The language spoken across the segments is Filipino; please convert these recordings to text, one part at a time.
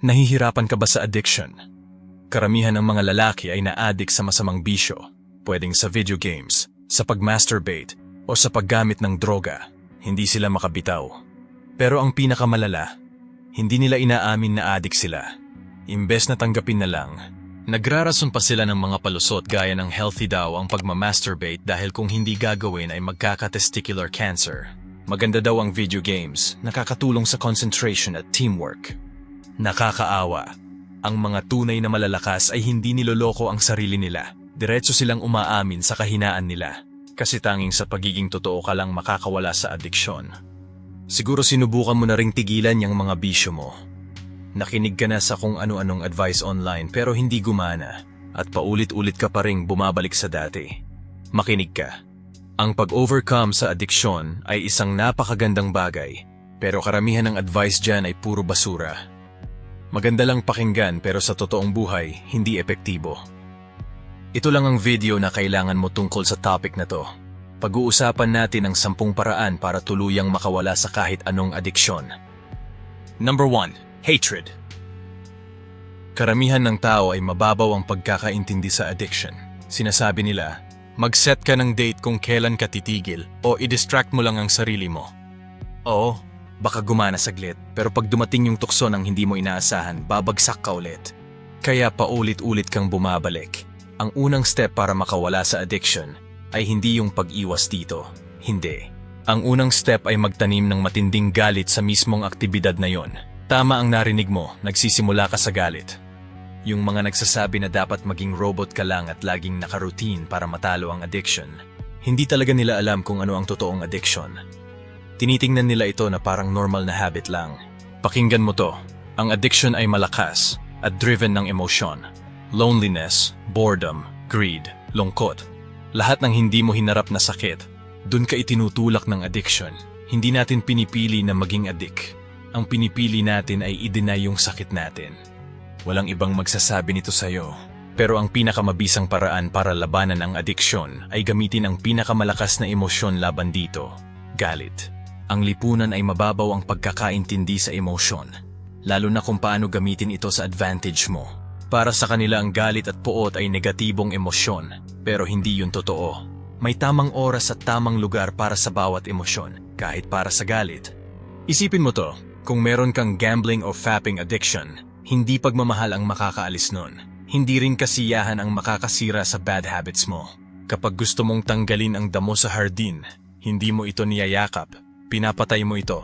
Nahihirapan ka ba sa addiction? Karamihan ng mga lalaki ay na-addict sa masamang bisyo, pwedeng sa video games, sa pag-masturbate, o sa paggamit ng droga. Hindi sila makabitaw. Pero ang pinakamalala, hindi nila inaamin na addict sila. Imbes na tanggapin na lang, nagrarason pa sila ng mga palusot gaya ng healthy daw ang pagmamasturbate dahil kung hindi gagawin ay magkaka-testicular cancer. Maganda daw ang video games, nakakatulong sa concentration at teamwork. Nakakaawa. Ang mga tunay na malalakas ay hindi niloloko ang sarili nila. Diretso silang umaamin sa kahinaan nila. Kasi tanging sa pagiging totoo ka lang makakawala sa adiksyon. Siguro sinubukan mo na ring tigilan yung mga bisyo mo. Nakinig ka na sa kung ano-anong advice online pero hindi gumana at paulit-ulit ka pa ring bumabalik sa dati. Makinig ka. Ang pag-overcome sa adiksyon ay isang napakagandang bagay pero karamihan ng advice dyan ay puro basura. Maganda lang pakinggan pero sa totoong buhay, hindi epektibo. Ito lang ang video na kailangan mo tungkol sa topic na to. Pag-uusapan natin ang sampung paraan para tuluyang makawala sa kahit anong adiksyon. Number 1. Hatred. Karamihan ng tao ay mababaw ang pagkakaintindi sa addiction. Sinasabi nila, mag-set ka ng date kung kailan ka titigil o i-distract mo lang ang sarili mo. Oo, baka gumana saglit, pero pag dumating yung tukso ng hindi mo inaasahan, babagsak ka ulit. Kaya paulit-ulit kang bumabalik. Ang unang step para makawala sa addiction ay hindi yung pag-iwas dito. Hindi. Ang unang step ay magtanim ng matinding galit sa mismong aktibidad na yon. Tama ang narinig mo, nagsisimula ka sa galit. Yung mga nagsasabi na dapat maging robot ka lang at laging nakaroutine para matalo ang addiction, hindi talaga nila alam kung ano ang totoong addiction. Tinitingnan nila ito na parang normal na habit lang. Pakinggan mo to. Ang addiction ay malakas at driven ng emosyon. Loneliness, boredom, greed, lungkot. Lahat ng hindi mo hinarap na sakit, dun ka itinutulak ng addiction. Hindi natin pinipili na maging addict. Ang pinipili natin ay i-deny yung sakit natin. Walang ibang magsasabi nito sa'yo. Pero ang pinakamabisang paraan para labanan ang adiksyon ay gamitin ang pinakamalakas na emosyon laban dito, galit. Ang lipunan ay mababaw ang pagkakaintindi sa emosyon, lalo na kung paano gamitin ito sa advantage mo. Para sa kanila ang galit at puot ay negatibong emosyon, pero hindi yun totoo. May tamang oras at tamang lugar para sa bawat emosyon, kahit para sa galit. Isipin mo to, kung meron kang gambling o fapping addiction, hindi pagmamahal ang makakaalis nun. Hindi rin kasiyahan ang makakasira sa bad habits mo. Kapag gusto mong tanggalin ang damo sa hardin, hindi mo ito niyayakap, pinapatay mo ito.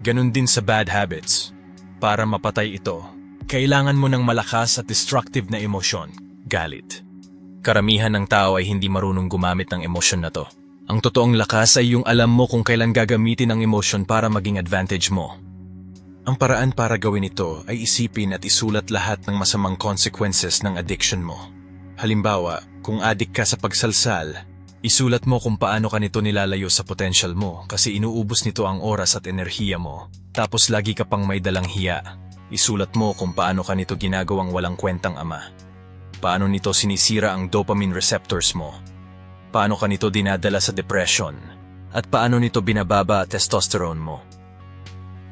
Ganon din sa bad habits. Para mapatay ito, kailangan mo ng malakas at destructive na emosyon, galit. Karamihan ng tao ay hindi marunong gumamit ng emosyon na to. Ang totoong lakas ay yung alam mo kung kailan gagamitin ang emosyon para maging advantage mo. Ang paraan para gawin ito ay isipin at isulat lahat ng masamang consequences ng addiction mo. Halimbawa, kung addict ka sa pagsalsal, isulat mo kung paano ka nito nilalayo sa potential mo kasi inuubos nito ang oras at enerhiya mo. Tapos lagi ka pang may dalang hiya. Isulat mo kung paano ka nito ginagawang walang kwentang ama. Paano nito sinisira ang dopamine receptors mo. Paano ka nito dinadala sa depression. At paano nito binababa testosterone mo.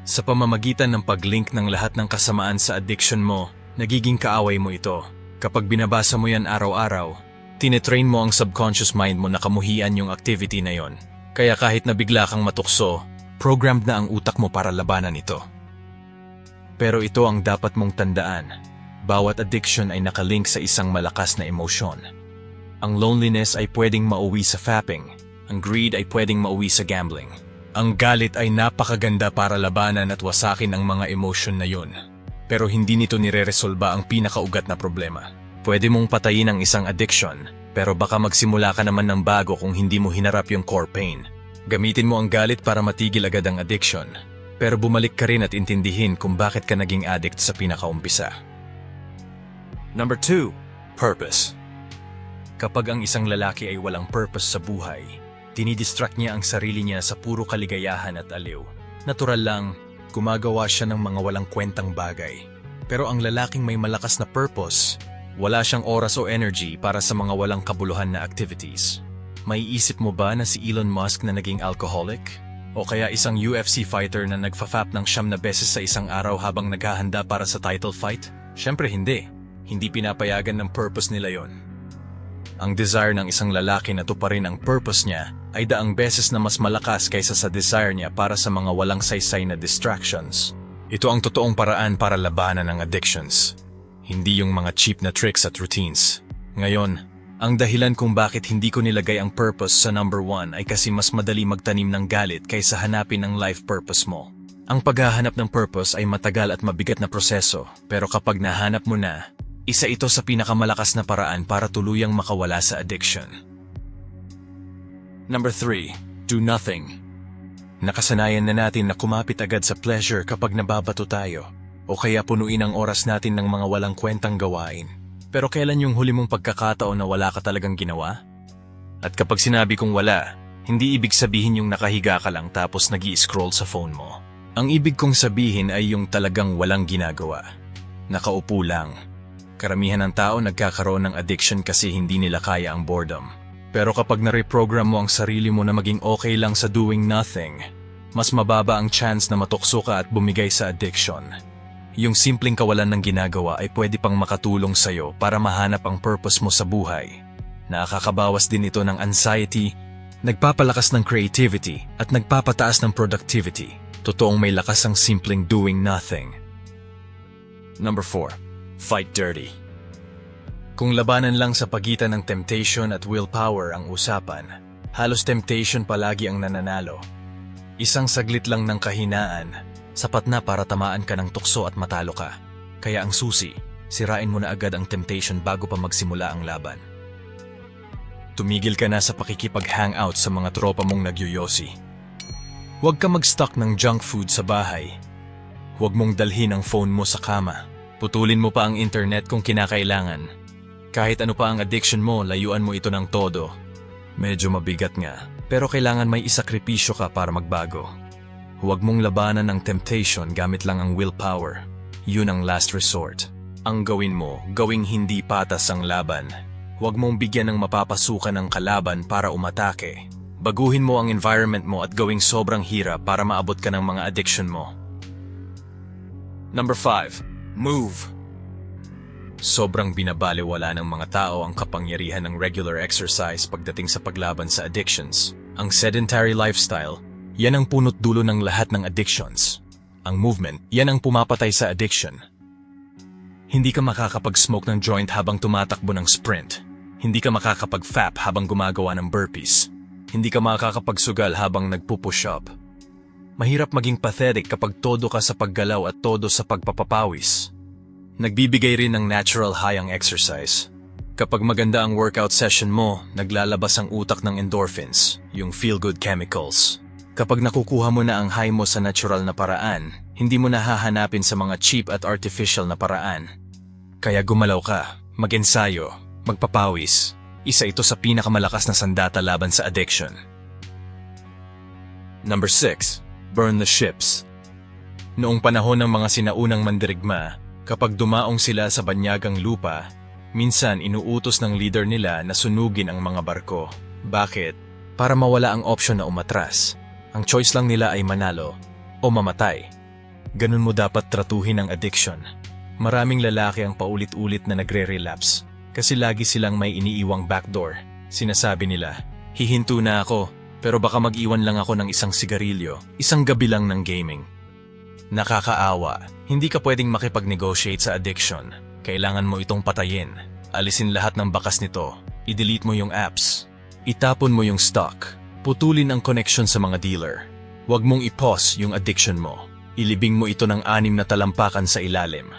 Sa pamamagitan ng pag-link ng lahat ng kasamaan sa addiction mo, nagiging kaaway mo ito. Kapag binabasa mo yan araw-araw, tinetrain mo ang subconscious mind mo na kamuhian yung activity na yon. Kaya kahit na bigla kang matukso, programmed na ang utak mo para labanan ito. Pero ito ang dapat mong tandaan. Bawat addiction ay nakalink sa isang malakas na emosyon. Ang loneliness ay pwedeng mauwi sa fapping. Ang greed ay pwedeng mauwi sa gambling. Ang galit ay napakaganda para labanan at wasakin ang mga emosyon na yun. Pero hindi nito nireresolba ang pinakaugat na problema. Pwede mong patayin ang isang addiction, pero baka magsimula ka naman ng bago kung hindi mo hinarap yung core pain. Gamitin mo ang galit para matigil agad ang addiction, pero bumalik ka rin at intindihin kung bakit ka naging addict sa pinakaumpisa. Number 2. Purpose Kapag ang isang lalaki ay walang purpose sa buhay, dinidistract niya ang sarili niya sa puro kaligayahan at aliw. Natural lang, gumagawa siya ng mga walang kwentang bagay. Pero ang lalaking may malakas na purpose, wala siyang oras o energy para sa mga walang kabuluhan na activities. May isip mo ba na si Elon Musk na naging alcoholic? O kaya isang UFC fighter na nagfa-fap ng siyam na beses sa isang araw habang naghahanda para sa title fight? Siyempre hindi. Hindi pinapayagan ng purpose nila yon. Ang desire ng isang lalaki na tuparin ang purpose niya ay daang beses na mas malakas kaysa sa desire niya para sa mga walang saysay na distractions. Ito ang totoong paraan para labanan ang addictions. Hindi yung mga cheap na tricks at routines. Ngayon, ang dahilan kung bakit hindi ko nilagay ang purpose sa number one ay kasi mas madali magtanim ng galit kaysa hanapin ang life purpose mo. Ang paghahanap ng purpose ay matagal at mabigat na proseso, pero kapag nahanap mo na, isa ito sa pinakamalakas na paraan para tuluyang makawala sa addiction. Number 3. Do nothing. Nakasanayan na natin na kumapit agad sa pleasure kapag nababato tayo, o kaya punuin ang oras natin ng mga walang kwentang gawain. Pero kailan yung huli mong pagkakataon na wala ka talagang ginawa? At kapag sinabi kong wala, hindi ibig sabihin yung nakahiga ka lang tapos nag scroll sa phone mo. Ang ibig kong sabihin ay yung talagang walang ginagawa. Nakaupo lang. Karamihan ng tao nagkakaroon ng addiction kasi hindi nila kaya ang boredom. Pero kapag na-reprogram mo ang sarili mo na maging okay lang sa doing nothing, mas mababa ang chance na matukso ka at bumigay sa addiction. Yung simpleng kawalan ng ginagawa ay pwede pang makatulong sa'yo para mahanap ang purpose mo sa buhay. Nakakabawas din ito ng anxiety, nagpapalakas ng creativity at nagpapataas ng productivity. Totoong may lakas ang simpleng doing nothing. Number 4. Fight dirty. Kung labanan lang sa pagitan ng temptation at willpower ang usapan, halos temptation palagi ang nananalo. Isang saglit lang ng kahinaan, sapat na para tamaan ka ng tukso at matalo ka. Kaya ang susi, sirain mo na agad ang temptation bago pa magsimula ang laban. Tumigil ka na sa pakikipag-hangout sa mga tropa mong nagyoyosi. Huwag ka mag-stock ng junk food sa bahay. Huwag mong dalhin ang phone mo sa kama. Putulin mo pa ang internet kung kinakailangan. Kahit ano pa ang addiction mo, layuan mo ito ng todo. Medyo mabigat nga, pero kailangan may isakripisyo ka para magbago. Huwag mong labanan ang temptation gamit lang ang willpower. Yun ang last resort. Ang gawin mo, gawing hindi patas ang laban. Huwag mong bigyan ng mapapasukan ng kalaban para umatake. Baguhin mo ang environment mo at gawing sobrang hirap para maabot ka ng mga addiction mo. Number 5. Move. Sobrang binabaliwala ng mga tao ang kapangyarihan ng regular exercise pagdating sa paglaban sa addictions. Ang sedentary lifestyle, yan ang punot dulo ng lahat ng addictions. Ang movement, yan ang pumapatay sa addiction. Hindi ka makakapag-smoke ng joint habang tumatakbo ng sprint. Hindi ka makakapag-fap habang gumagawa ng burpees. Hindi ka makakapagsugal habang nagpupush up. Mahirap maging pathetic kapag todo ka sa paggalaw at todo sa pagpapapawis. Nagbibigay rin ng natural high ang exercise. Kapag maganda ang workout session mo, naglalabas ang utak ng endorphins, yung feel-good chemicals. Kapag nakukuha mo na ang high mo sa natural na paraan, hindi mo na hahanapin sa mga cheap at artificial na paraan. Kaya gumalaw ka, mag-ensayo, magpapawis. Isa ito sa pinakamalakas na sandata laban sa addiction. Number 6. Burn the ships. Noong panahon ng mga sinaunang mandirigma, kapag dumaong sila sa banyagang lupa, minsan inuutos ng leader nila na sunugin ang mga barko. Bakit? Para mawala ang option na umatras. Ang choice lang nila ay manalo o mamatay. Ganun mo dapat tratuhin ang addiction. Maraming lalaki ang paulit-ulit na nagre-relapse kasi lagi silang may iniiwang backdoor. Sinasabi nila, hihinto na ako pero baka mag-iwan lang ako ng isang sigarilyo, isang gabi lang ng gaming. Nakakaawa, hindi ka pwedeng makipag-negotiate sa addiction. Kailangan mo itong patayin. Alisin lahat ng bakas nito. I-delete mo yung apps. Itapon mo yung stock. Putulin ang connection sa mga dealer. Huwag mong i-pause yung addiction mo. Ilibing mo ito ng anim na talampakan sa ilalim.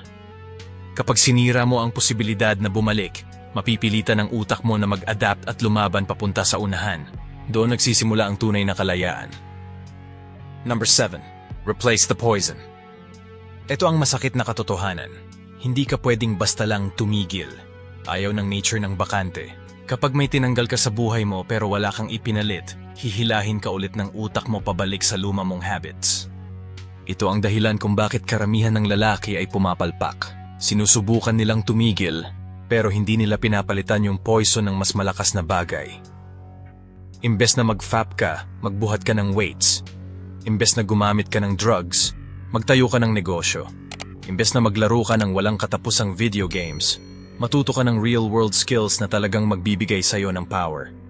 Kapag sinira mo ang posibilidad na bumalik, mapipilitan ang utak mo na mag-adapt at lumaban papunta sa unahan. Doon nagsisimula ang tunay na kalayaan. Number 7. Replace the poison. Ito ang masakit na katotohanan. Hindi ka pwedeng basta lang tumigil. Ayaw ng nature ng bakante. Kapag may tinanggal ka sa buhay mo pero wala kang ipinalit, hihilahin ka ulit ng utak mo pabalik sa luma mong habits. Ito ang dahilan kung bakit karamihan ng lalaki ay pumapalpak. Sinusubukan nilang tumigil, pero hindi nila pinapalitan yung poison ng mas malakas na bagay. Imbes na mag-fap ka, magbuhat ka ng weights. Imbes na gumamit ka ng drugs, magtayo ka ng negosyo. Imbes na maglaro ka ng walang katapusang video games, matuto ka ng real-world skills na talagang magbibigay sa'yo ng power.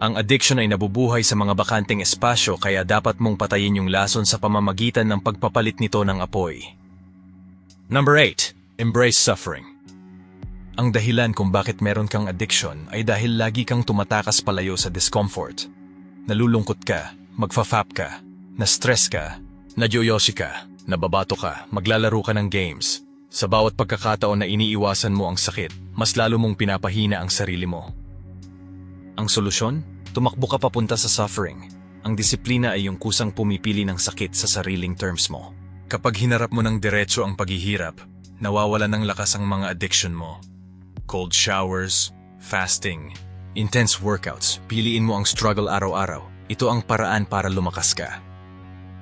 Ang addiction ay nabubuhay sa mga bakanteng espasyo kaya dapat mong patayin yung lason sa pamamagitan ng pagpapalit nito ng apoy. Number 8. Embrace suffering. Ang dahilan kung bakit meron kang addiction ay dahil lagi kang tumatakas palayo sa discomfort. Nalulungkot ka, magfa-fap ka, na-stress ka, nadyoyosi ka, nababato ka, maglalaro ka ng games. Sa bawat pagkakataon na iniiwasan mo ang sakit, mas lalo mong pinapahina ang sarili mo. Ang solusyon? Tumakbo ka papunta sa suffering. Ang disiplina ay yung kusang pumipili ng sakit sa sariling terms mo. Kapag hinarap mo ng diretso ang paghihirap, nawawala ng lakas ang mga addiction mo. Cold showers, fasting, intense workouts, piliin mo ang struggle araw-araw. Ito ang paraan para lumakas ka.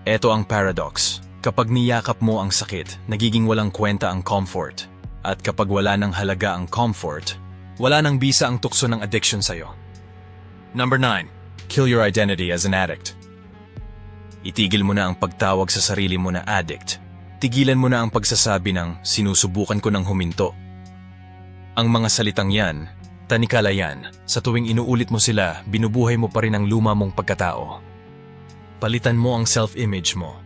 Ito ang paradox. Kapag niyakap mo ang sakit, nagiging walang kwenta ang comfort. At kapag wala ng halaga ang comfort, wala nang bisa ang tukso ng addiction sa'yo. Number 9. Kill your identity as an addict. Itigil mo na ang pagtawag sa sarili mo na addict. Tigilan mo na ang pagsasabi ng sinusubukan ko ng huminto. Ang mga salitang yan, tanikala yan, sa tuwing inuulit mo sila, binubuhay mo pa rin ang luma mong pagkatao. Palitan mo ang self-image mo.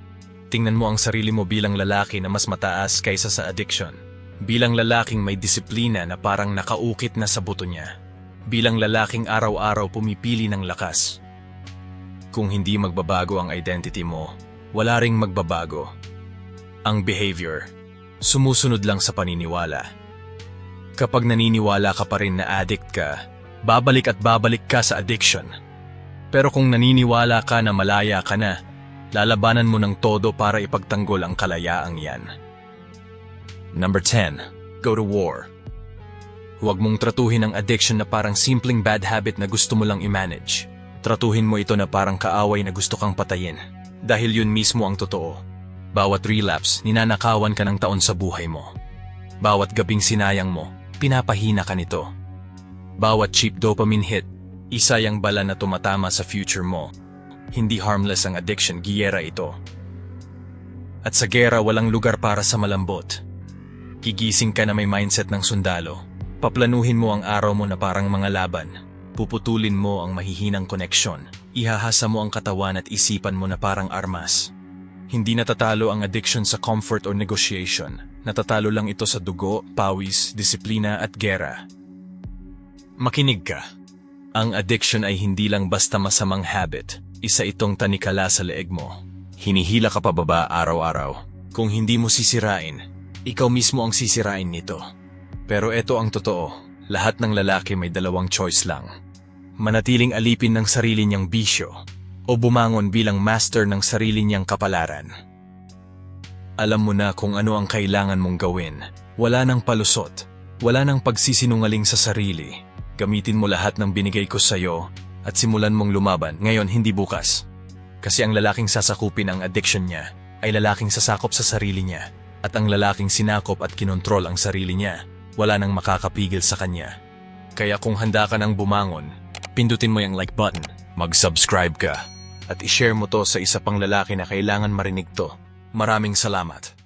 Tingnan mo ang sarili mo bilang lalaki na mas mataas kaysa sa addiction. Bilang lalaking may disiplina na parang nakaukit na sa buto niya. Bilang lalaking araw-araw pumipili ng lakas. Kung hindi magbabago ang identity mo, wala ring magbabago. Ang behavior, sumusunod lang sa paniniwala. Kapag naniniwala ka pa rin na addict ka, babalik at babalik ka sa addiction. Pero kung naniniwala ka na malaya ka na, lalabanan mo ng todo para ipagtanggol ang kalayaang yan. Number 10. Go to war. Huwag mong tratuhin ang addiction na parang simpleng bad habit na gusto mo lang i-manage. Tratuhin mo ito na parang kaaway na gusto kang patayin. Dahil yun mismo ang totoo. Bawat relapse, ninanakawan ka ng taon sa buhay mo. Bawat gabing sinayang mo, pinapahina ka nito. Bawat cheap dopamine hit, isa yung bala na tumatama sa future mo. Hindi harmless ang addiction, giyera ito. At sa gera walang lugar para sa malambot. Gigising ka na may mindset ng sundalo. Paplanuhin mo ang araw mo na parang mga laban. Puputulin mo ang mahihinang koneksyon. Ihahasa mo ang katawan at isipan mo na parang armas. Hindi natatalo ang addiction sa comfort or negotiation. Natatalo lang ito sa dugo, pawis, disiplina at gera. Makinig ka. Ang addiction ay hindi lang basta masamang habit. Isa itong tanikala sa leeg mo. Hinihila ka pababa araw-araw. Kung hindi mo sisirain, ikaw mismo ang sisirain nito. Pero ito ang totoo. Lahat ng lalaki may dalawang choice lang. Manatiling alipin ng sarili niyang bisyo o bumangon bilang master ng sarili niyang kapalaran. Alam mo na kung ano ang kailangan mong gawin. Wala nang palusot. Wala nang pagsisinungaling sa sarili. Gamitin mo lahat ng binigay ko sa'yo at simulan mong lumaban ngayon hindi bukas. Kasi ang lalaking sasakupin ang addiction niya ay lalaking sasakop sa sarili niya at ang lalaking sinakop at kinontrol ang sarili niya, wala nang makakapigil sa kanya. Kaya kung handa ka nang bumangon, pindutin mo yung like button, mag-subscribe ka, at ishare mo to sa isa pang lalaki na kailangan marinig to. Maraming salamat.